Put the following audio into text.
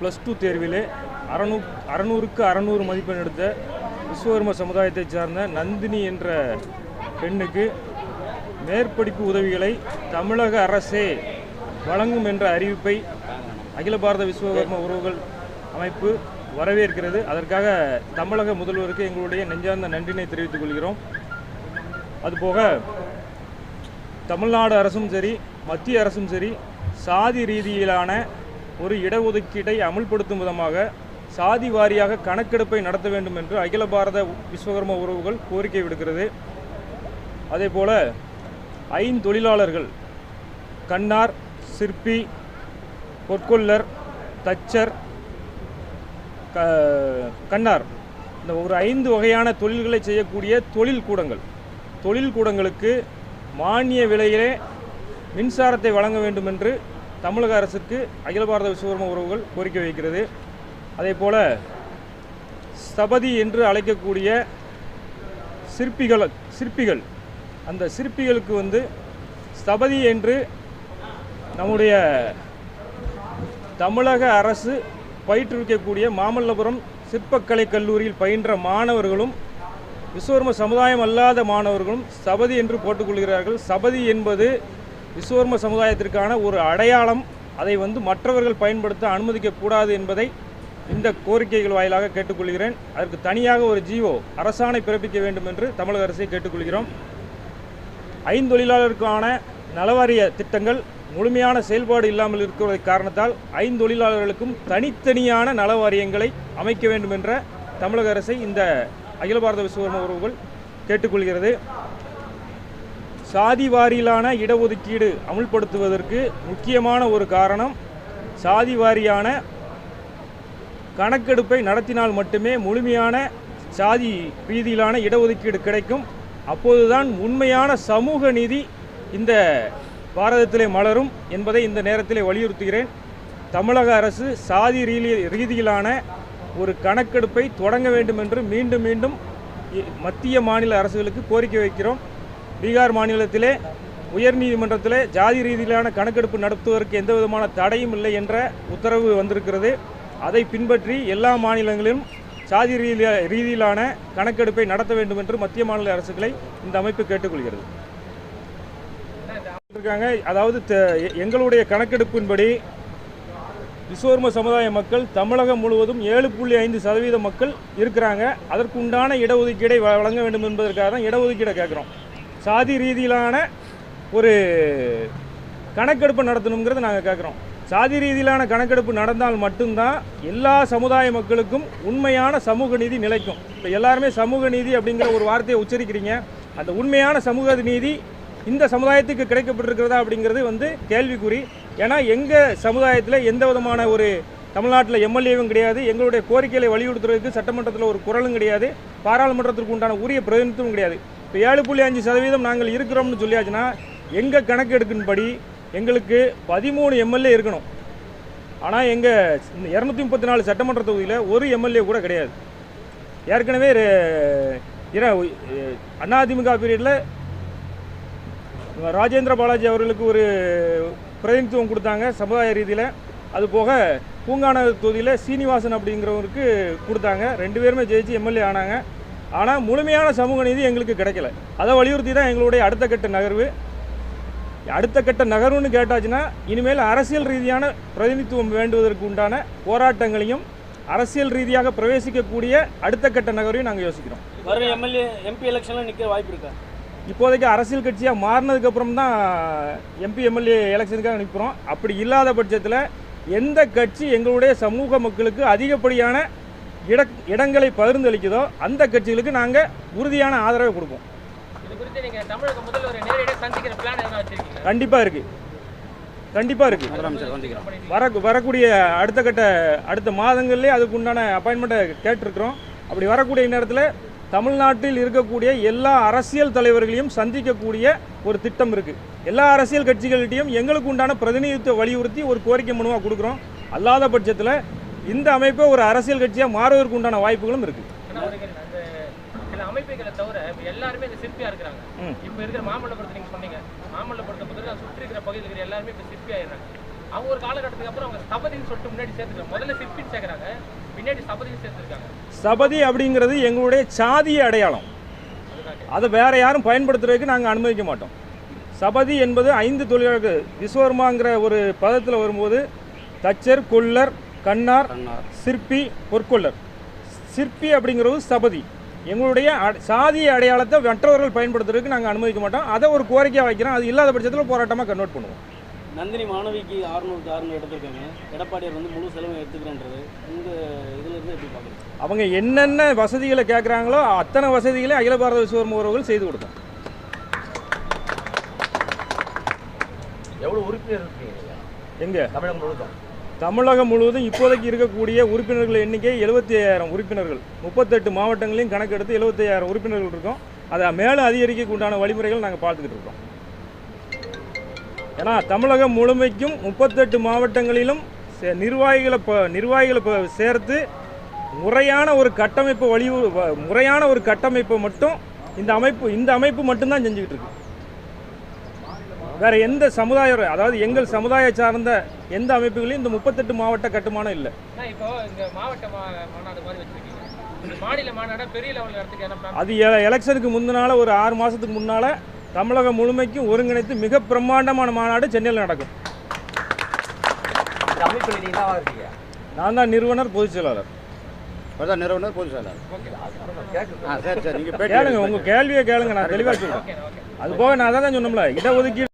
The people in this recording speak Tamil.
ப்ளஸ் டூ தேர்விலே அறநூ அறநூறுக்கு அறநூறு மதிப்பெண் எடுத்த விஸ்வகர்ம சமுதாயத்தைச் சார்ந்த நந்தினி என்ற பெண்ணுக்கு மேற்படிப்பு உதவிகளை தமிழக அரசே வழங்கும் என்ற அறிவிப்பை அகில பாரத விஸ்வகர்ம உறவுகள் அமைப்பு வரவேற்கிறது. அதற்காக தமிழக முதல்வருக்கு எங்களுடைய நெஞ்சார்ந்த நன்றினை தெரிவித்துக் கொள்கிறோம். அதுபோக தமிழ்நாடு அரசும் சரி மத்திய அரசும் சரி சாதி ரீதியிலான ஒரு இடஒதுக்கீட்டை அமுல்படுத்தும் விதமாக சாதி வாரியாக கணக்கெடுப்பை நடத்த வேண்டும் என்று அகில பாரத விஸ்வகர்ம உறவுகள் கோரிக்கை விடுக்கிறது. அதேபோல ஐந்தொழிலாளர்கள் கண்ணார் சிற்பி பொற்கொல்லர் தச்சர் க கண்ணார். இந்த ஒரு ஐந்து வகையான தொழில்களை செய்யக்கூடிய தொழில் கூடங்கள். தொழில் கூடங்களுக்கு மானிய விலையிலே மின்சாரத்தை வழங்க வேண்டும் என்று தமிழக அரசுக்கு அகில பாரத விஸ்வகர்ம உறவுகள் கோரிக்கை வைக்கிறது. அதே போல ஸ்தபதி என்று அழைக்கக்கூடிய சிற்பிகள் சிற்பிகள் அந்த சிற்பிகளுக்கு வந்து ஸ்தபதி என்று நம்முடைய தமிழக அரசு பயிற்றுவிக்கக்கூடிய மாமல்லபுரம் சிற்பக்கலை கல்லூரியில் பயின்ற மாணவர்களும் விஸ்வகர்ம சமுதாயம் அல்லாத மாணவர்களும் சபதி என்று போட்டுக்கொள்கிறார்கள். சபதி என்பது விஸ்வகர்ம சமுதாயத்திற்கான ஒரு அடையாளம் அதை வந்து மற்றவர்கள் பயன்படுத்த அனுமதிக்கக்கூடாது என்பதை இந்த கோரிக்கைகள் வாயிலாக கேட்டுக்கொள்கிறேன். அதற்கு தனியாக ஒரு ஜியோ அரசாணை பிறப்பிக்க வேண்டும் என்று தமிழக அரசை கேட்டுக்கொள்கிறோம். ஐந்தொழிலாளருக்கான நலவாரிய திட்டங்கள் முழுமையான செயல்பாடு இல்லாமல் இருக்கிறதை காரணத்தால் ஐந்தொழிலாளர்களுக்கும் தனித்தனியான நலவாரியங்களை அமைக்க வேண்டும் என்ற தமிழக அரசை இந்த அகில பாரத விஸ்வகர்ம உறவுகள் கேட்டுக்கொள்கிறது. சாதி வாரியிலான இடஒதுக்கீடு அமுல்படுத்துவதற்கு முக்கியமான ஒரு காரணம் சாதி வாரியான கணக்கெடுப்பை நடத்தினால் மட்டுமே முழுமையான சாதி ரீதியிலான இடஒதுக்கீடு கிடைக்கும். அப்போதுதான் உண்மையான சமூக நீதி இந்த பாரதத்திலே மலரும் என்பதை இந்த நேரத்திலே வலியுறுத்துகிறேன். தமிழக அரசு சாதி ரீதியிலான ஒரு கணக்கெடுப்பை தொடங்க வேண்டும் என்று மீண்டும் மீண்டும் மத்திய மாநில அரசுகளுக்கு கோரிக்கை வைக்கிறோம். பீகார் மாநிலத்திலே உயர்நீதிமன்றத்திலே ஜாதி ரீதியிலான கணக்கெடுப்பு நடத்துவதற்கு எந்த விதமான தடையும் இல்லை என்ற உத்தரவு வந்திருக்கிறது. அதை பின்பற்றி எல்லா மாநிலங்களிலும் சாதி ரீதியா ரீதியிலான கணக்கெடுப்பை நடத்த வேண்டும் என்று மத்திய மாநில அரசுகளை இந்த அமைப்பு கேட்டுக்கொள்கிறது. இருக்காங்க. அதாவது எ- எங்களுடைய கணக்கெடுப்பின்படி விஸ்வர்ம சமுதாய மக்கள் தமிழகம் முழுவதும் ஏழு புள்ளி ஐந்து சதவீத மக்கள் இருக்கிறாங்க. அதற்குண்டான இடஒதுக்கீடை வ- வழங்க வேண்டும் என்பதற்காக தான் இடஒதுக்கீடை கேட்குறோம். சாதி ரீதியிலான ஒரு கணக்கெடுப்பு நடத்தணுங்கிறத நாங்கள் கேட்குறோம் சாதி ரீதியிலான கணக்கெடுப்பு நடந்தால் மட்டும்தான் எல்லா சமுதாய மக்களுக்கும் உண்மையான சமூக நீதி நிலைக்கும். இப்போ எல்லாருமே சமூக நீதி அப்படிங்கிற ஒரு வார்த்தையை உச்சரிக்கிறீங்க. அந்த உண்மையான சமூக நீதி இந்த சமுதாயத்துக்கு கிடைக்கப்பட்டிருக்கிறதா அப்படிங்கிறது வந்து கேள்விக்குறி. ஏன்னா எங்கள் சமுதாயத்தில் எந்த விதமான ஒரு தமிழ்நாட்டில் எம்எல்ஏவும் கிடையாது. எங்களுடைய கோரிக்கைகளை வலியுறுத்துறதுக்கு சட்டமன்றத்தில் ஒரு குரலும் கிடையாது. பாராளுமன்றத்திற்கு உண்டான உரிய பிரதிநிதித்துவம் கிடையாது. இப்போ ஏழு புள்ளி அஞ்சு சதவீதம் நாங்கள் இருக்கிறோம்னு சொல்லியாச்சுன்னா எங்கள் கணக்கெடுக்கின்படி எங்களுக்கு பதிமூணு எம்எல்ஏ இருக்கணும். ஆனால் எங்கள் இரநூத்தி முப்பத்தி நாலு சட்டமன்ற தொகுதியில் ஒரு எம்எல்ஏ கூட கிடையாது. ஏற்கனவே அதிமுக பீரியடில் ராஜேந்திர பாலாஜி அவர்களுக்கு ஒரு பிரதிநிதித்துவம் கொடுத்தாங்க சமுதாய ரீதியில். அது போக பூங்கான தொகுதியில் சீனிவாசன் அப்படிங்கிறவருக்கு கொடுத்தாங்க. ரெண்டு பேருமே ஜெயிச்சு எம்எல்ஏ ஆனாங்க. ஆனால் முழுமையான சமூக நீதி எங்களுக்கு கிடைக்கல. அதை வலியுறுத்தி தான் எங்களுடைய அடுத்த கட்ட நகர்வு. அடுத்த கட்ட நகர்வுன்னு கேட்டாச்சுன்னா இனிமேல் அரசியல் ரீதியான பிரதிநிதித்துவம் வேண்டுவதற்கு உண்டான போராட்டங்களையும் அரசியல் ரீதியாக பிரவேசிக்கக்கூடிய அடுத்த கட்ட நகர்வையும் நாங்கள் யோசிக்கிறோம். வரும் எம்எல்ஏ எம்பி எலெக்ஷன்ல நிற்க வாய்ப்பு இருக்கா? இப்போதைக்கு அரசியல் கட்சியாக மாறினதுக்கப்புறம் தான் எம்பி எம்எல்ஏ எலெக்ஷனுக்காக நிற்கிறோம். அப்படி இல்லாத பட்சத்தில் எந்த கட்சி எங்களுடைய சமூக மக்களுக்கு அதிகப்படியான இட இடங்களை பகிர்ந்தளிக்குதோ அந்த கட்சிகளுக்கு நாங்கள் உறுதியான ஆதரவை கொடுப்போம். இது குறித்து நீங்க தமிழக முதல்வரை நேரடியாக சந்திக்கிற பிளான் எதனா வச்சிருக்கீங்க கண்டிப்பாக இருக்குது கண்டிப்பாக இருக்குது வர வரக்கூடிய அடுத்த கட்ட அடுத்த மாதங்கள்லேயே அதுக்கு உண்டான அப்பாயின்மெண்ட்டை கேட்டிருக்கிறோம். அப்படி வரக்கூடிய நேரத்தில் தமிழ்நாட்டில் இருக்கக்கூடிய எல்லா அரசியல் தலைவர்களையும் சந்திக்கக்கூடிய ஒரு திட்டம் இருக்குது எல்லா அரசியல் கட்சிகள்கிட்டையும் எங்களுக்கு உண்டான பிரதிநிதித்துவ வலியுறுத்தி ஒரு கோரிக்கை மனுவாக கொடுக்குறோம். அல்லாத பட்சத்தில் இந்த அமைப்பை ஒரு அரசியல் கட்சியாக மாறுவதற்கு உண்டான வாய்ப்புகளும் இருக்குது ஆனா ஒரு அந்த சில அமைப்புகளை தவிர இப்ப எல்லாருமே இந்த சிற்பியா இருக்கிறாங்க. ம். இப்ப இருக்கிற மாமல்லபுரத்தை நீங்க சொன்னீங்க. மாமல்லபுரத்தை பொறுத்தவரை சுற்றி இருக்கிற பகுதியில் இருக்கிற எல்லாருமே இப்ப சிற்பி ஆயிடுறாங்க. அவங்க ஒரு காலகட்டத்துக்கு அப்புறம் அவங்க சபதின்னு சொல்லிட்டு முன்னாடி சேர்த்துருக்காங்க முதல்ல சிற்பின்னு சேர்க்குறாங்க பின்னாடி சபதின்னு சேர்த்துருக்காங்க. சபதி அப்படிங்கிறது எங்களுடைய சாதிய அடையாளம். அதை வேற யாரும் பயன்படுத்துறதுக்கு நாங்கள் அனுமதிக்க மாட்டோம். சபதி என்பது ஐந்து தொழிலாளர்கள். விஸ்வர்மாங்கிற ஒரு பதத்தில் வரும்போது தச்சர் கொல்லர் கண்ணார் சிற்பி பொற்கொல்லர். சிற்பி அப்படிங்கிறது சபதி. எங்களுடைய சாதிய அடையாளத்தை மற்றவர்கள் பயன்படுத்துறதுக்கு நாங்கள் அனுமதிக்க மாட்டோம். அதை ஒரு கோரிக்கையாக வைக்கிறோம். அது இல்லாத பட்சத்தில் போராட்டமாக கன்வெர்ட் பண்ணுவோம். நந்தினி மாணவிக்கு ஆறுநூறுக்கு ஆறுநூறு எடுத்திருக்காங்க. எடப்பாடியார் வந்து முழு செலவும் எடுத்துக்கிறேன்றது. இந்த எப்படி பார்க்குறீங்க அவங்க என்னென்ன வசதிகளை கேட்குறாங்களோ அத்தனை வசதிகளையும் அகில பாரத விஸ்வர்ம உறவுகள் செய்து கொடுத்தோம். எவ்வளவு உறுப்பினர் இருக்கீங்க? நீங்க? எங்கே? தமிழகம் முழுதும் தமிழகம் முழுவதும் இப்போதைக்கு இருக்கக்கூடிய உறுப்பினர்கள் எண்ணிக்கை எழுபத்தி ஐயாயிரம் உறுப்பினர்கள். முப்பத்தெட்டு மாவட்டங்களையும் கணக்கெடுத்து எழுபத்தி ஐயாயிரம் உறுப்பினர்கள் இருக்கோம். அதை மேலும் அதிகரிக்க உண்டான வழிமுறைகள் நாங்கள் பார்த்துக்கிட்டு இருக்கோம். ஏன்னா தமிழகம் முழுமைக்கும் முப்பத்தெட்டு மாவட்டங்களிலும் சே- நிர்வாகிகளை நிர்வாகிகளை ப சேர்த்து முறையான ஒரு கட்டமைப்பு வழி முறையான ஒரு கட்டமைப்பை மட்டும் இந்த அமைப்பு இந்த அமைப்பு மட்டும்தான் செஞ்சுக்கிட்டு இருக்கு. வேற எந்த சமுதாய அதாவது எங்கள் சமுதாய சார்ந்த எந்த அமைப்புகளையும் இந்த முப்பத்தெட்டு மாவட்ட கட்டுமானம் இல்லை. ஆனா இப்போ இந்த மாவட்ட மா- மாநாடு மாதிரி வச்சிருக்கீங்க. இந்த மாநில மாநாடை பெரிய லெவலில் இடத்துக்கு என்ன plan? அது எலெக்ஷனுக்கு முந்தினால ஒரு ஆறு மாதத்துக்கு முன்னால் தமிழகம் முழுமைக்கும் ஒருங்கிணைத்து மிக பிரம்மாண்டமான மாநாடு சென்னையில் நடக்கும். நான் தான் நிறுவனர் பொதுச் செயலாளர். அதான் நிறுவனர் பொதுச் செயலாளர். கேட்குது ஆ சரி சரி. நீங்கள் பேட்டி கேளுங்க உங்கள் கேள்வியை கேளுங்க நான் தெளிவாக சொல்கிறேன் அது போக நான் தான் சொன்னோம்ல இடஒதுக்கீடு